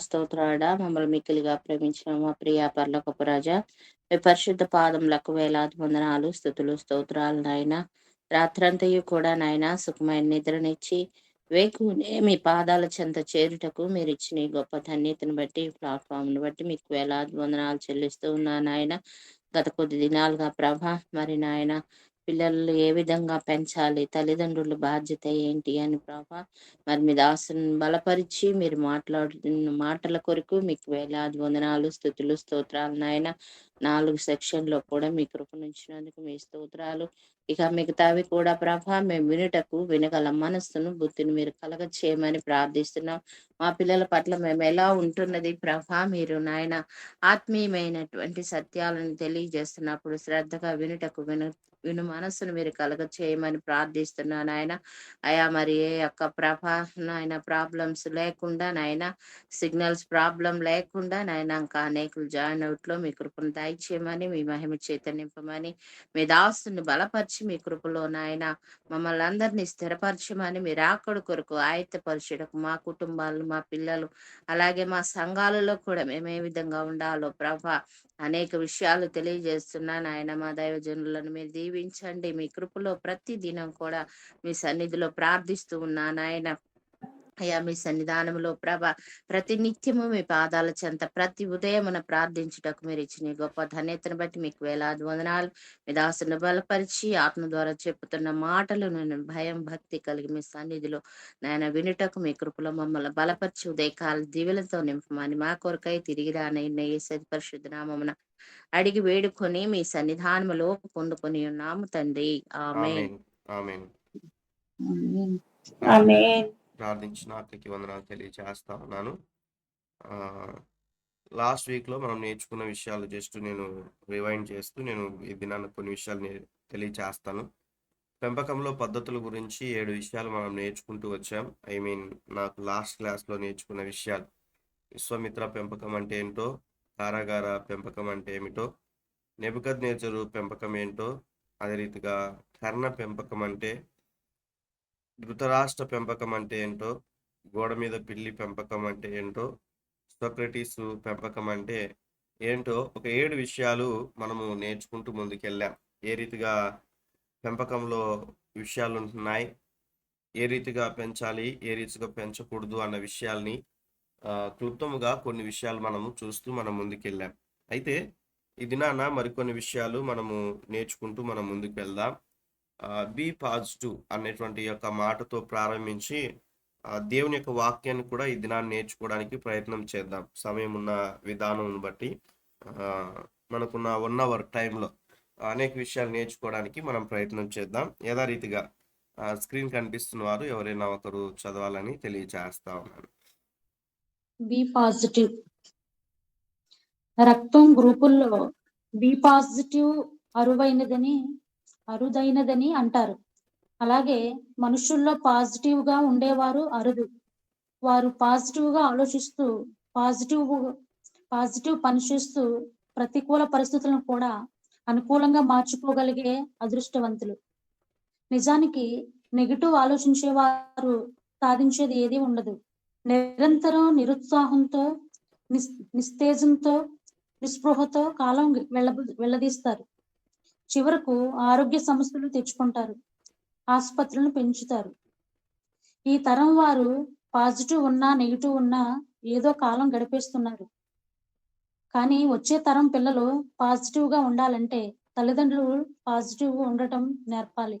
స్తోత్రాడా? మమ్మల్ని మిక్కిలిగా ప్రేమించిన మా ప్రియ పర్లకపు రాజా. మీ పరిశుద్ధ పాదములకు వేలాది వందనాలు స్థుతులు స్తోత్రాలు నాయన. రాత్రంతయు కూడా నాయన సుఖమైన నిద్రనిచ్చి వేకునే మీ పాదాల చెంత చేరుటకు మీరు ఇచ్చిన ఈ గొప్ప ధన్యతను బట్టి ప్లాట్ఫామ్ను బట్టి మీకు వేలాది వందనాలు చెల్లిస్తూ ఉన్నాను నాయన. గత కొద్ది దినాలుగా ప్రభ మరి నాయన పిల్లలు ఏ విధంగా పెంచాలి? తల్లిదండ్రుల బాధ్యత ఏంటి అని ప్రభా? మరి మీ దాసుని బలపరిచి మీరు మాట్లాడుతున్న మాటల కొరకు మీకు వేలాది వందనాలు స్థుతులు స్తోత్రాలు నాయన. నాలుగు సెక్షన్లో కూడా మీ కృపనుంచినందుకు మీ స్తోత్రాలు. ఇక మిగతావి కూడా ప్రభా మేము వినుటకు వినగల మనస్సును బుద్ధిని మీరు కలగ చేయమని ప్రార్థిస్తున్నాం. మా పిల్లల పట్ల మేము ఎలా ఉంటున్నది ప్రభా మీరు నాయన ఆత్మీయమైనటువంటి సత్యాలను తెలియజేస్తున్నప్పుడు శ్రద్ధగా వినుటకు విను విను మనస్సును మీరు కలగ చేయమని ప్రార్థిస్తున్నాను ఆయన అయా మరి ఏ యొక్క ప్రభా నాయన ప్రాబ్లమ్స్ లేకుండా నాయన సిగ్నల్స్ ప్రాబ్లం లేకుండా నాయన ఇంకా అనేకులు జాయిన్ అవుట్లో మీ కృపను దయచేయమని మీ మహిమ చైతన్యంపమని మీ దాసుని బలపరిచి మీ కృపలో నాయన మమ్మల్ని అందరినీ స్థిరపరచమని మీరు ఆకడు కొరకు ఆయత్తపరచుటకు మా కుటుంబాలు మా పిల్లలు అలాగే మా సంఘాలలో కూడా మేము ఏ విధంగా ఉండాలో ప్రభ అనేక విషయాలు తెలియజేస్తున్నాను ఆయన మా దైవజనులను మీరు దీవించండి మీ కృపలో ప్రతి దినం కూడా మీ సన్నిధిలో ప్రార్థిస్తూ ఉన్నాను ఆయన అయ్యా మీ సన్నిధానంలో ప్రభ ప్రతి నిత్యము మీ పాదాల చెంత ప్రతి ఉదయమున ప్రార్థించుటకు మీరు ఇచ్చిన గొప్ప ధన్యతను బట్టి మీకు వేలాది వందనాలు. మీ దాసును బలపరిచి ఆత్మ ద్వారా చెప్పుతున్న మాటలు నేను భయం భక్తి కలిగి మీ సన్నిధిలో నాయన వినుటకు మీ కృపలో మమ్మల్ని బలపరిచి ఉదయకాల దివులతో నింపమని మా కొరకై తిరిగి రానయ్య సది పరిశుద్ధ నామమున అడిగి వేడుకొని మీ సన్నిధానములో పొందుకొని ఉన్నాము తండ్రి. ఆమె ఆమేన్. ఆమేన్. ఆమేన్. ప్రార్థించిన అక్కడికి వందనాలు తెలియజేస్తా ఉన్నాను. లాస్ట్ వీక్లో మనం నేర్చుకున్న విషయాలు జస్ట్ నేను రివైండ్ చేస్తూ నేను ఈ దినాన్ని కొన్ని విషయాలు తెలియజేస్తాను పెంపకంలో పద్ధతుల గురించి ఏడు విషయాలు మనం నేర్చుకుంటూ వచ్చాం. ఐ మీన్ నాకు లాస్ట్ క్లాస్లో నేర్చుకున్న విషయాలు. విశ్వమిత్ర పెంపకం అంటే ఏంటో కారాగార పెంపకం అంటే ఏమిటో నెబద్ నేచరు పెంపకం ఏంటో అదే రీతిగా కర్ణ పెంపకం అంటే ధృతరాష్ట్ర పెంపకం అంటే ఏంటో గోడ మీద పిల్లి పెంపకం అంటే ఏంటో సోక్రటీస్ పెంపకం అంటే ఏంటో ఒక ఏడు విషయాలు మనము నేర్చుకుంటూ ముందుకెళ్ళాం. ఏ రీతిగా పెంపకంలో విషయాలు ఉంటున్నాయి ఏ రీతిగా పెంచాలి ఏ రీతిగా పెంచకూడదు అన్న విషయాల్ని క్లుప్తముగా కొన్ని విషయాలు మనము చూస్తూ మనం ముందుకెళ్ళాం. అయితే ఈ దినాన మరికొన్ని విషయాలు మనము నేర్చుకుంటూ మనం ముందుకు వెళ్దాం బీ పాజిటివ్ అనేటువంటి యొక్క మాటతో ప్రారంభించి దేవుని యొక్క వాక్యాన్ని కూడా ఈ దినాన్ని నేర్చుకోవడానికి ప్రయత్నం చేద్దాం. సమయం ఉన్న విధానం బట్టి మనకున్న వన్ అవర్ టైంలో అనేక విషయాలు నేర్చుకోవడానికి మనం ప్రయత్నం చేద్దాం. యథారీతిగా స్క్రీన్ కనిపిస్తున్న వారు ఎవరైనా ఒకరు చదవాలని తెలియజేస్తా ఉన్నాను. బి పాజిటివ్ రక్తం గ్రూపుల్లో బి పాజిటివ్ అరువైనదని అరుదైనదని అంటారు. అలాగే మనుషుల్లో పాజిటివ్గా ఉండేవారు అరుదు. వారు పాజిటివ్గా ఆలోచిస్తూ పాజిటివ్ పాజిటివ్ పనిచేస్తూ ప్రతికూల పరిస్థితులను కూడా అనుకూలంగా మార్చుకోగలిగే అదృష్టవంతులు. నిజానికి నెగిటివ్ ఆలోచించే వారు సాధించేది ఏదీ ఉండదు. నిరంతరం నిరుత్సాహంతో నిస్ నిస్తేజంతో నిస్పృహతో కాలం వెళ్ళ వెళ్ళదీస్తారు. చివరకు ఆరోగ్య సమస్యలు తెచ్చుకుంటారు. ఆసుపత్రులను పెంచుతారు. ఈ తరం వారు పాజిటివ్ ఉన్నా నెగిటివ్ ఉన్నా ఏదో కాలం గడిపేస్తున్నారు. కానీ వచ్చే తరం పిల్లలు పాజిటివ్గా ఉండాలంటే తల్లిదండ్రులు పాజిటివ్ ఉండటం నేర్పాలి.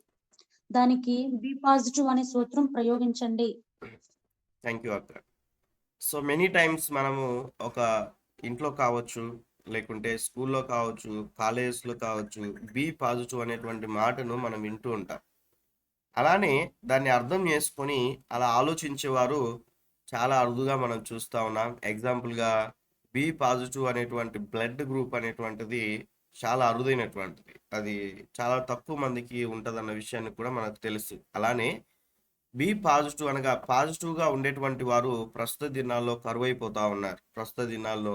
దానికి బి పాజిటివ్ అనే సూత్రం ప్రయోగించండి. థ్యాంక్ యూ అక్క సో మెనీ టైమ్స్ మనము ఒక ఇంట్లో కావచ్చు లేకుంటే స్కూల్లో కావచ్చు కాలేజెస్లో కావచ్చు బీ పాజిటివ్ అనేటువంటి మాటను మనం వింటూ ఉంటాం. అలానే దాన్ని అర్థం చేసుకొని అలా ఆలోచించేవారు చాలా అరుదుగా మనం చూస్తూ ఉన్నాం. ఎగ్జాంపుల్గా బి పాజిటివ్ అనేటువంటి బ్లడ్ గ్రూప్ అనేటువంటిది చాలా అరుదైనటువంటిది. అది చాలా తక్కువ మందికి ఉంటుందన్న విషయాన్ని కూడా మనకు తెలుసు. అలానే బి పాజిటివ్ అనగా పాజిటివ్గా ఉండేటువంటి వారు ప్రస్తుత దినాల్లో కరువైపోతా ఉన్నారు. ప్రస్తుత దినాల్లో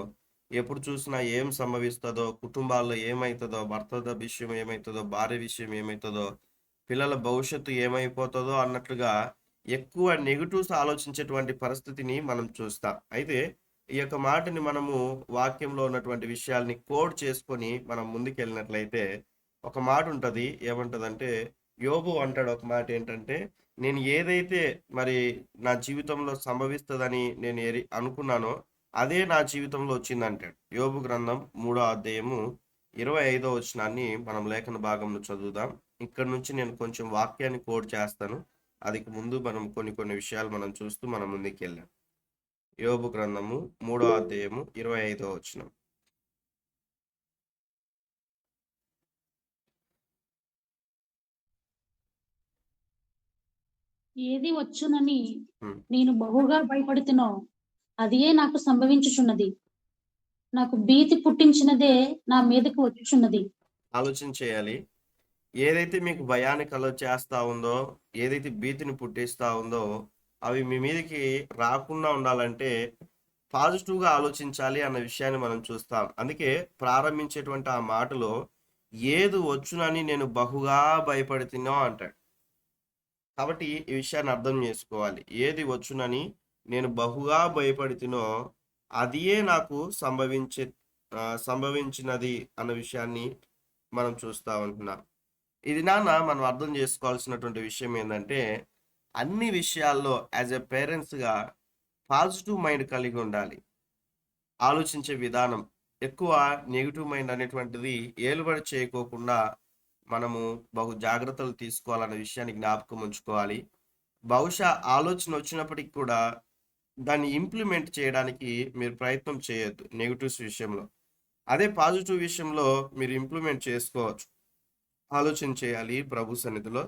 ఎప్పుడు చూసినా ఏం సంభవిస్తుందో కుటుంబాల్లో ఏమవుతుందో భర్త విషయం ఏమవుతుందో భార్య విషయం ఏమవుతుందో పిల్లల భవిష్యత్తు ఏమైపోతుందో అన్నట్లుగా ఎక్కువ నెగిటివ్స్ ఆలోచించేటువంటి పరిస్థితిని మనం చూస్తాం. అయితే ఈ యొక్క మాటని మనము వాక్యంలో ఉన్నటువంటి విషయాల్ని కోడ్ చేసుకొని మనం ముందుకెళ్ళినట్లయితే ఒక మాట ఉంటుంది. ఏమంటదంటే యోబు అంటాడు ఒక మాట ఏంటంటే నేను ఏదైతే మరి నా జీవితంలో సంభవిస్తుందని నేను ఎరి అనుకున్నానో అదే నా జీవితంలో వచ్చిందంటాడు. యోబు గ్రంథం మూడో అధ్యాయము ఇరవై ఐదో వచనాన్ని మనం లేఖన భాగంలో చదువుదాం. ఇక్కడ నుంచి నేను కొంచెం వాక్యాన్ని కోడ్ చేస్తాను. అది ముందు మనం కొన్ని కొన్ని విషయాలు మనం చూస్తూ మనం ముందుకు వెళ్ళాం. యోబు గ్రంథము మూడో అధ్యాయము ఇరవై ఐదో వచనం. ఏది వచ్చునని. నేను బహుగా భయపడుతున్నా అదియే నాకు సంభవించుచున్నది. నాకు భీతి పుట్టించినదే నా మీదకు వచ్చుచున్నది. ఆలోచన చేయాలి ఏదైతే మీకు భయాన్ని కలుగ చేస్తా ఉందో ఏదైతే భీతిని పుట్టిస్తా ఉందో అవి మీ మీదకి రాకుండా ఉండాలంటే పాజిటివ్గా ఆలోచించాలి అన్న విషయాన్ని మనం చూస్తాం. అందుకే ప్రారంభించేటువంటి ఆ మాటలో ఏది వచ్చునని నేను బహుగా భయపడుతున్నా అంటాడు. కాబట్టి ఈ విషయాన్ని అర్థం చేసుకోవాలి. ఏది వచ్చునని నేను బహుగా భయపడితేనో అదియే నాకు సంభవించే సంభవించినది అన్న విషయాన్ని మనం చూస్తా ఉంటున్నాం. ఇది నాన్న మనం అర్థం చేసుకోవాల్సినటువంటి విషయం ఏంటంటే అన్ని విషయాల్లో యాజ్ ఎ పేరెంట్స్గా పాజిటివ్ మైండ్ కలిగి ఉండాలి. ఆలోచించే విధానం ఎక్కువ నెగిటివ్ మైండ్ అనేటువంటిది ఏలుబడి చేయకోకుండా మనము బహు జాగ్రత్తలు తీసుకోవాలన్న విషయాన్ని జ్ఞాపకం ఉంచుకోవాలి. బహుశా ఆలోచన వచ్చినప్పటికి కూడా దాన్ని ఇంప్లిమెంట్ చేయడానికి మీరు ప్రయత్నం చేయొద్దు నెగిటివ్స్ విషయంలో. అదే పాజిటివ్ విషయంలో మీరు ఇంప్లిమెంట్ చేసుకోవచ్చు. ఆలోచన చేయాలి ప్రభు సన్నిధిలో.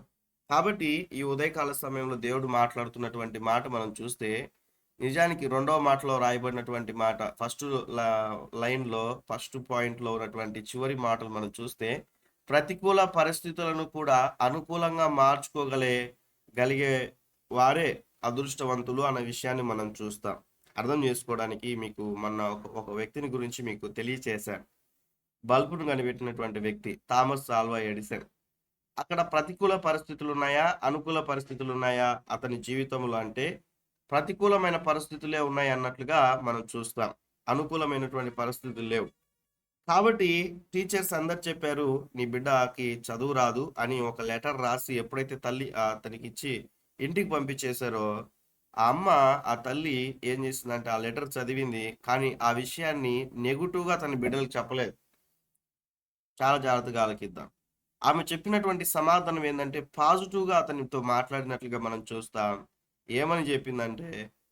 కాబట్టి ఈ ఉదయకాల సమయంలో దేవుడు మాట్లాడుతున్నటువంటి మాట మనం చూస్తే నిజానికి రెండవ మాటలో రాయబడినటువంటి మాట ఫస్ట్ లైన్లో ఫస్ట్ పాయింట్లో ఉన్నటువంటి చివరి మాటలు మనం చూస్తే ప్రతికూల పరిస్థితులను కూడా అనుకూలంగా మార్చుకోగలే గలిగే వారే అదృష్టవంతులు అన్న విషయాన్ని మనం చూస్తాం. అర్థం చేసుకోవడానికి మీకు మొన్న ఒక ఒక వ్యక్తిని గురించి మీకు తెలియచేశాను. బల్బును కనిపెట్టినటువంటి వ్యక్తి థామస్ ఆల్వా ఎడిసన్. అక్కడ ప్రతికూల పరిస్థితులు ఉన్నాయా అనుకూల పరిస్థితులు ఉన్నాయా అతని జీవితంలో అంటే ప్రతికూలమైన పరిస్థితులే ఉన్నాయి అన్నట్లుగా మనం చూస్తాం. అనుకూలమైనటువంటి పరిస్థితులు లేవు. కాబట్టి టీచర్స్ అందరు చెప్పారు నీ బిడ్డకి చదువు రాదు అని ఒక లెటర్ రాసి ఎప్పుడైతే తల్లి అతనికి ఇచ్చి ఇంటికి పంపించేశారో ఆ అమ్మ ఆ తల్లి ఏం చేసిందంటే ఆ లెటర్ చదివింది. కానీ ఆ విషయాన్ని నెగటివ్గా తన బిడ్డలకు చెప్పలేదు. చాలా జాగ్రత్తగా ఆలకిద్దాం. ఆమె చెప్పినటువంటి సమాధానం ఏంటంటే పాజిటివ్గా అతనితో మాట్లాడినట్లుగా మనం చూస్తాం. ఏమని చెప్పిందంటే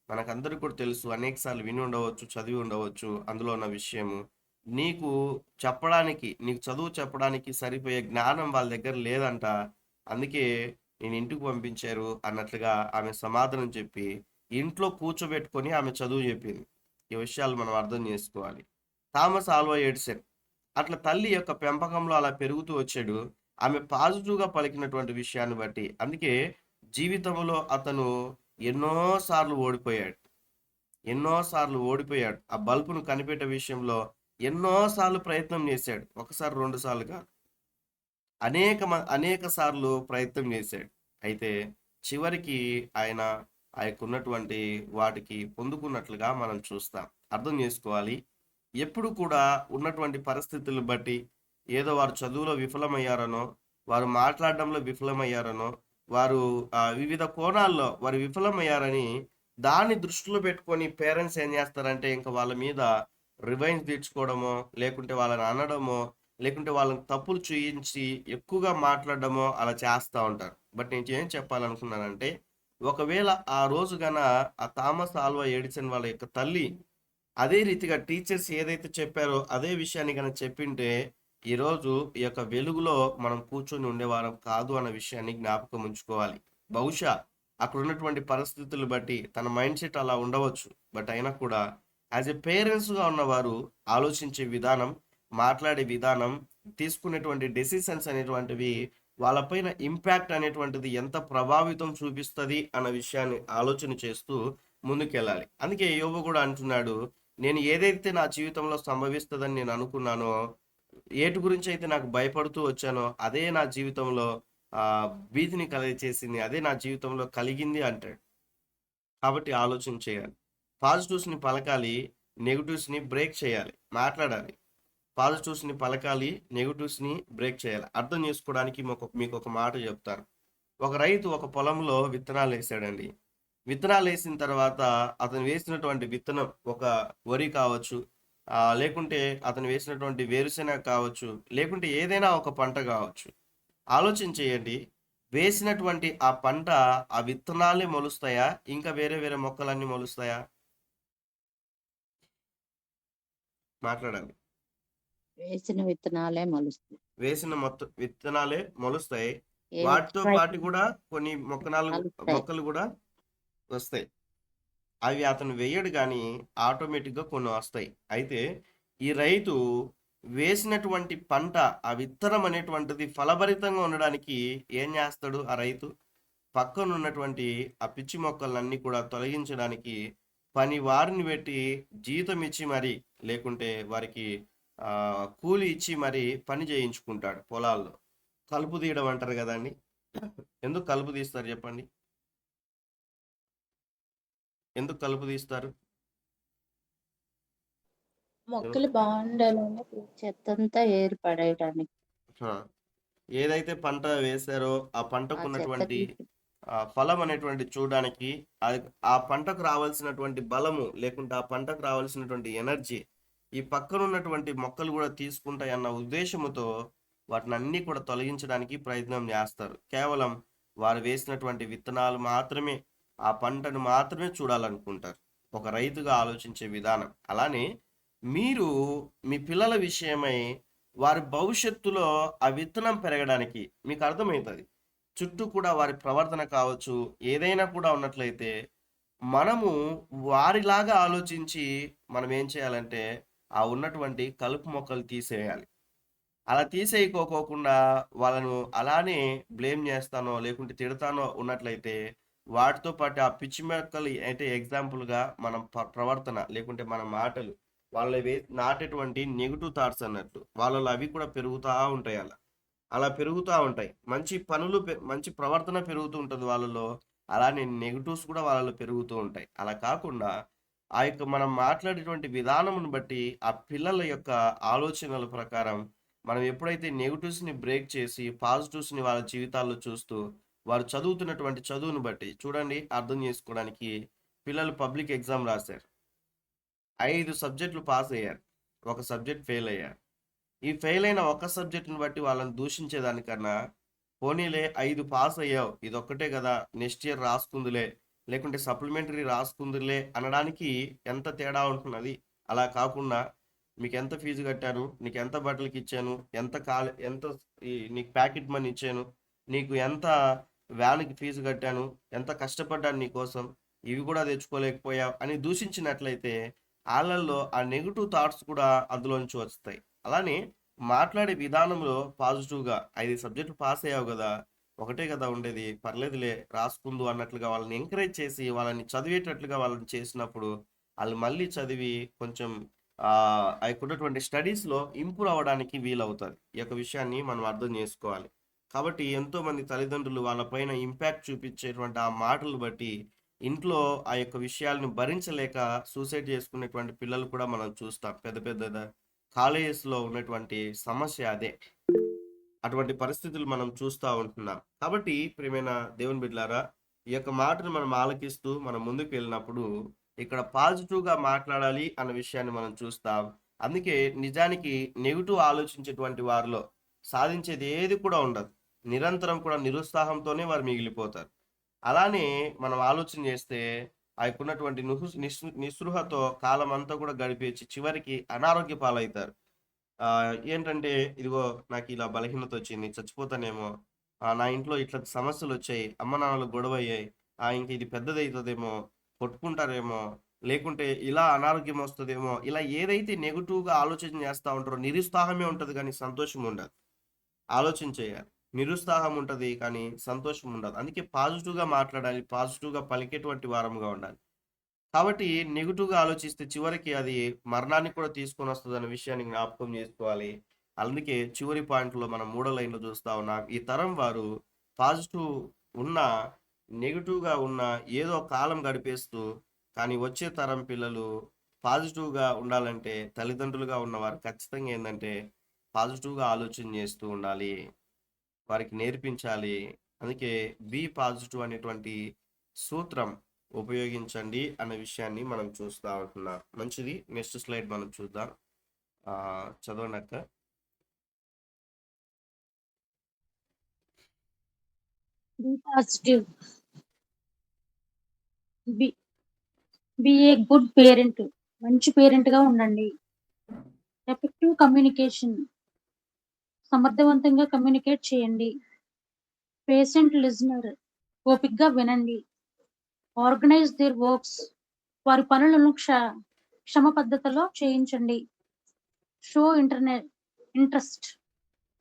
మనకందరికి కూడా తెలుసు అనేకసార్లు విని ఉండవచ్చు చదివి ఉండవచ్చు అందులో ఉన్న విషయము. నీకు చెప్పడానికి నీకు చదువు చెప్పడానికి సరిపోయే జ్ఞానం వాళ్ళ దగ్గర లేదంట. అందుకే నేను ఇంటికి పంపించారు అన్నట్లుగా ఆమె సమాధానం చెప్పి ఇంట్లో కూర్చోబెట్టుకొని ఆమె చదువు చెప్పింది. ఈ విషయాలు మనం అర్థం చేసుకోవాలి. Thomas Alva Edison. అట్లా తల్లి యొక్క పెంపకంలో అలా పెరుగుతూ వచ్చాడు. ఆమె పాజిటివ్గా పలికినటువంటి విషయాన్ని బట్టి. అందుకే జీవితంలో అతను ఎన్నోసార్లు ఓడిపోయాడు. ఎన్నోసార్లు ఓడిపోయాడు. ఆ బల్బును కనిపెట్టే విషయంలో ఎన్నోసార్లు ప్రయత్నం చేశాడు. ఒకసారి రెండు సార్లు కాదు. అనేక అనేక సార్లు ప్రయత్నం చేశాడు. అయితే చివరికి ఆయన ఆయనకున్నటువంటి వాటికి పొందుకున్నట్లుగా మనం చూస్తాం. అర్థం చేసుకోవాలి. ఎప్పుడు కూడా ఉన్నటువంటి పరిస్థితులను బట్టి ఏదో వారు చదువులో విఫలమయ్యారనో వారు మాట్లాడడంలో విఫలమయ్యారనో వారు ఆ, వివిధ కోణాల్లో వారు విఫలమయ్యారని దాన్ని దృష్టిలో పెట్టుకొని పేరెంట్స్ ఏం చేస్తారంటే ఇంకా వాళ్ళ మీద రివైన్స్ తీర్చుకోవడమో లేకుంటే వాళ్ళని అనడమో లేకుంటే వాళ్ళని తప్పులు చూయించి ఎక్కువగా మాట్లాడడమో అలా చేస్తూ ఉంటారు. బట్ నేను ఏం చెప్పాలనుకున్నానంటే ఒకవేళ ఆ రోజు గన ఆ థామస్ ఆల్వా ఎడిసన్ వాళ్ళ యొక్క తల్లి అదే రీతిగా టీచర్స్ ఏదైతే చెప్పారో అదే విషయాన్ని కనుక చెప్పింటే ఈరోజు ఈ యొక్క వెలుగులో మనం కూర్చొని ఉండేవారం కాదు అన్న విషయాన్ని జ్ఞాపకం ఉంచుకోవాలి. బహుశా అక్కడ ఉన్నటువంటి పరిస్థితులు బట్టి తన మైండ్ సెట్ అలా ఉండవచ్చు. బట్ అయినా కూడా యాజ్ ఎ పేరెంట్స్గా ఉన్నవారు ఆలోచించే విధానం మాట్లాడే విధానం తీసుకునేటువంటి డెసిషన్స్ అనేటువంటివి వాళ్ళపైన ఇంపాక్ట్ అనేటువంటిది ఎంత ప్రభావితం చూపిస్తుంది అన్న విషయాన్ని ఆలోచన చేస్తూ ముందుకెళ్ళాలి. అందుకే యోబు కూడా అంటున్నాడు నేను ఏదైతే నా జీవితంలో సంభవిస్తుందని నేను అనుకున్నానో ఏటి గురించి అయితే నాకు భయపడుతూ వచ్చానో అదే నా జీవితంలో ఆ భీతిని కలిగచేసింది అదే నా జీవితంలో కలిగింది అంటాడు. కాబట్టి ఆలోచన చేయాలి. పాజిటివ్స్ని పలకాలి నెగిటివ్స్ని బ్రేక్ చేయాలి మాట్లాడాలి. పాజిటివ్స్ని పలకాలి నెగిటివ్స్ని బ్రేక్ చేయాలి. అర్థం చేసుకోవడానికి మీకు మీకు ఒక మాట చెప్తారు ఒక రైతు ఒక పొలంలో విత్తనాలు వేసాడండి. విత్తనాలు వేసిన తర్వాత అతను వేసినటువంటి విత్తనం ఒక వరి కావచ్చు లేకుంటే అతను వేసినటువంటి వేరుశెనగ కావచ్చు లేకుంటే ఏదైనా ఒక పంట కావచ్చు. ఆలోచన చేయండి. వేసినటువంటి ఆ పంట ఆ విత్తనాలే మొలుస్తాయా? ఇంకా వేరే వేరే మొక్కలన్నీ మొలుస్తాయా? వేసిన విత్తనాలే మొలుస్తాయి. వేసిన మొత్తం విత్తనాలే మొలుస్తాయి. వాటితో పాటు కూడా కొన్ని మొక్కనాలు. మొక్కలు కూడా వస్తాయి. అవి అతను వేయడు కానీ ఆటోమేటిక్గా కొన్ని వస్తాయి. అయితే ఈ రైతు వేసినటువంటి పంట ఆ విత్తనం అనేటువంటిది ఫలభరితంగా ఉండడానికి ఏం చేస్తాడు? ఆ రైతు పక్కన ఉన్నటువంటి ఆ పిచ్చి మొక్కలన్నీ కూడా తొలగించడానికి పని వారిని పెట్టి జీతం ఇచ్చి మరి లేకుంటే వారికి కూలి ఇచ్చి మరి పని చేయించుకుంటాడు పొలాల్లో. కలుపు తీయడం అంటారు కదండి ఎందుకు కలుపు తీస్తారు చెప్పండి? ఎందుకు కలుపు తీస్తారు? మొక్కలు బాగుండాలని చెత్తంతా ఏర్పడేయడానికి ఏదైతే పంట వేశారో ఆ పంటకు ఉన్నటువంటి ఫలం అనేటువంటి చూడడానికి ఆ పంటకు రావాల్సినటువంటి బలము లేకుంటే ఆ పంటకు రావాల్సినటువంటి ఎనర్జీ ఈ పక్కన ఉన్నటువంటి మొక్కలు కూడా తీసుకుంటాయి అన్న ఉద్దేశముతో వాటిని అన్ని కూడా తొలగించడానికి ప్రయత్నం చేస్తారు. కేవలం వారు వేసినటువంటి విత్తనాలు మాత్రమే ఆ పంటను మాత్రమే చూడాలనుకుంటారు. ఒక రైతుగా ఆలోచించే విధానం. అలానే మీరు మీ పిల్లల విషయమై వారి భవిష్యత్తులో ఆ విత్తనం పెరగడానికి మీకు అర్థమవుతుంది. చుట్టూ కూడా వారి ప్రవర్తన కావచ్చు ఏదైనా కూడా ఉన్నట్లయితే మనము వారిలాగా ఆలోచించి మనం ఏం చేయాలంటే ఆ ఉన్నటువంటి కలుపు మొక్కలు తీసేయాలి. అలా తీసేయకోకోకుండా వాళ్ళను అలానే బ్లేమ్ చేస్తానో లేకుంటే తిడతానో ఉన్నట్లయితే వాటితో పాటు ఆ పిచ్చి మొక్కలు అంటే ఎగ్జాంపుల్గా మనం ప్రవర్తన లేకుంటే మన మాటలు వాళ్ళ వే నాటేటువంటి నెగిటివ్ థాట్స్ అన్నట్టు వాళ్ళలో అవి కూడా పెరుగుతూ ఉంటాయి అలా. అలా పెరుగుతూ ఉంటాయి. మంచి పనులు పె- మంచి ప్రవర్తన పెరుగుతూ ఉంటుంది వాళ్ళలో అలానే నెగిటివ్స్ కూడా వాళ్ళలో పెరుగుతూ ఉంటాయి. అలా కాకుండా ఆ యొక్క మనం మాట్లాడేటువంటి విధానమును బట్టి ఆ పిల్లల యొక్క ఆలోచనల ప్రకారం మనం ఎప్పుడైతే నెగిటివ్స్ని బ్రేక్ చేసి పాజిటివ్స్ని వాళ్ళ జీవితాల్లో చూస్తూ వారు చదువుతున్నటువంటి చదువును బట్టి చూడండి అర్థం చేసుకోవడానికి పిల్లలు పబ్లిక్ ఎగ్జామ్ రాశారు. ఐదు సబ్జెక్టులు పాస్ అయ్యారు. ఒక సబ్జెక్ట్ ఫెయిల్ అయ్యారు. ఈ ఫెయిల్ అయిన ఒక సబ్జెక్టుని బట్టి వాళ్ళని దూషించేదానికన్నా పోనీలే ఐదు పాస్ అయ్యావు ఇదొక్కటే కదా నెక్స్ట్ ఇయర్ రాసుకుందిలే లేకుంటే సప్లిమెంటరీ రాసుకుందిలే అనడానికి ఎంత తేడా ఉంటున్నది? అలా కాకుండా మీకు ఎంత ఫీజు కట్టాను? నీకు ఎంత బట్టలకి ఇచ్చాను? ఎంత కాలే ఎంత నీకు ప్యాకెట్ మనీ ఇచ్చాను? నీకు ఎంత వ్యాన్కి ఫీజు కట్టాను? ఎంత కష్టపడ్డాను నీకోసం ఇవి కూడా తెచ్చుకోలేకపోయావు అని దూషించినట్లయితే వాళ్ళల్లో ఆ నెగిటివ్ థాట్స్ కూడా అందులోంచి వస్తాయి. అలానే మాట్లాడే విధానంలో పాజిటివ్గా ఐదు సబ్జెక్టులు పాస్ అయ్యావు కదా ఒకటే కదా ఉండేది. పర్లేదులే రాసుకుందు అన్నట్లుగా వాళ్ళని ఎంకరేజ్ చేసి వాళ్ళని చదివేటట్లుగా వాళ్ళని చేసినప్పుడు వాళ్ళు మళ్ళీ చదివి కొంచెం ఆ యొక్క ఉన్నటువంటి స్టడీస్లో ఇంప్రూవ్ అవ్వడానికి వీలవుతుంది. ఈ యొక్క విషయాన్ని మనం అర్థం చేసుకోవాలి. కాబట్టి ఎంతో మంది తల్లిదండ్రులు వాళ్ళపైన ఇంపాక్ట్ చూపించేటువంటి ఆ మాటలు బట్టి ఇంట్లో ఆ యొక్క విషయాలను భరించలేక సూసైడ్ చేసుకునేటువంటి పిల్లలు కూడా మనం చూస్తాం. పెద్ద పెద్ద కాలేజెస్లో ఉన్నటువంటి సమస్య అదే. అటువంటి పరిస్థితులు మనం చూస్తూ ఉంటున్నాం. కాబట్టి ప్రియమైన దేవుని బిడ్లారా ఈ యొక్క మాటను మనం ఆలకిస్తూ మనం ముందుకు వెళ్ళినప్పుడు ఇక్కడ పాజిటివ్గా మాట్లాడాలి అన్న విషయాన్ని మనం చూస్తాం. అందుకే నిజానికి నెగిటివ్ ఆలోచించేటువంటి వారిలో సాధించేది ఏది కూడా ఉండదు. నిరంతరం కూడా నిరుత్సాహంతోనే వారు మిగిలిపోతారు. అలానే మనం ఆలోచన చేస్తే ఆ యొక్క ఉన్నటువంటి నిస్పృహతో కాలం అంతా కూడా గడిపేసి చివరికి అనారోగ్య పాలవుతారు. ఏంటంటే ఇదిగో నాకు ఇలా బలహీనత వచ్చింది చచ్చిపోతానేమో. నా ఇంట్లో ఇట్లా సమస్యలు వచ్చాయి అమ్మ నాన్నలు గొడవ అయ్యాయి ఆ, ఇంక ఇది పెద్దది అవుతుందేమో కొట్టుకుంటారేమో లేకుంటే ఇలా అనారోగ్యం వస్తుందేమో ఇలా ఏదైతే నెగిటివ్గా ఆలోచన చేస్తూ ఉంటారో నిరుత్సాహమే ఉంటుంది కానీ సంతోషం ఉండదు ఆలోచన చేయాలి. నిరుత్సాహం ఉంటుంది కానీ సంతోషం ఉండదు అందుకే పాజిటివ్గా మాట్లాడాలి పాజిటివ్గా పలికేటువంటి వారంగా ఉండాలి. కాబట్టి నెగిటివ్గా ఆలోచిస్తే చివరికి అది మరణాన్ని కూడా తీసుకొని వస్తుంది అనే విషయాన్ని జ్ఞాపకం చేసుకోవాలి అందుకే చివరి పాయింట్లో మనం మూడో లైన్లో చూస్తా ఉన్నాం ఈ తరం వారు పాజిటివ్ ఉన్న నెగిటివ్గా ఉన్న ఏదో కాలం గడిపేస్తూ కానీ వచ్చే తరం పిల్లలు పాజిటివ్‌గా ఉండాలంటే తల్లిదండ్రులుగా ఉన్నవారు ఖచ్చితంగా ఏంటంటే పాజిటివ్‌గా ఆలోచన చేస్తూ ఉండాలి. వారికి నేర్పించాలి. అందుకే బీ పాజిటివ్ అనేటువంటి సూత్రం ఉపయోగించండి అనే విషయాన్ని మనం చూస్తా ఉంటున్నాం. మంచిది. నెక్స్ట్ స్లైడ్ మనం చూద్దాం. ఆహ్, positive. Be be a good parent. మంచి పేరెంట్‌గా ఉండండి. Effective communication. సమర్థవంతంగా కమ్యూనికేట్ చేయండి. Patient listener. ఓపిక్గా వినండి. Organise their works. వారి పనులను క్ష క్షమ పద్ధతిలో చేయించండి. Show internet interest.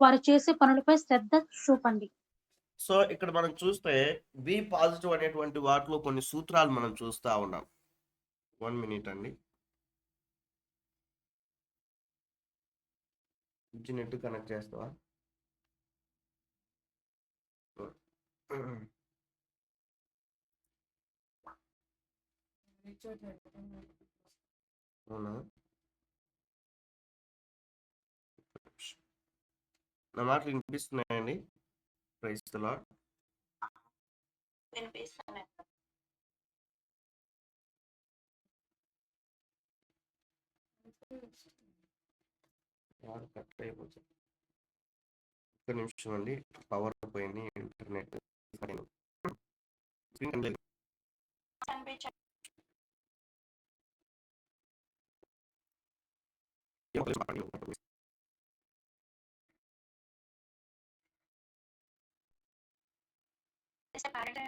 వారు చేసే పనులపై శ్రద్ధ చూపండి. సో, ఇక్కడ మనం చూస్తే బి పాజిటివ్ అనేటువంటి వాటిలో కొన్ని సూత్రాలు మనం చూస్తా ఉన్నాం. వన్ మినిట్ అండి. నెట్ కనెక్ట్ చేస్తావా? అవునా? నా మాటలు వినిపిస్తున్నాయండి? వినిపిస్తున్నాయి. పవర్ కట్ అయిపోతుంది. ఒక్క నిమిషం అండి. పవర్ పోయింది. Internet Era un colegio para mí, para Esta parte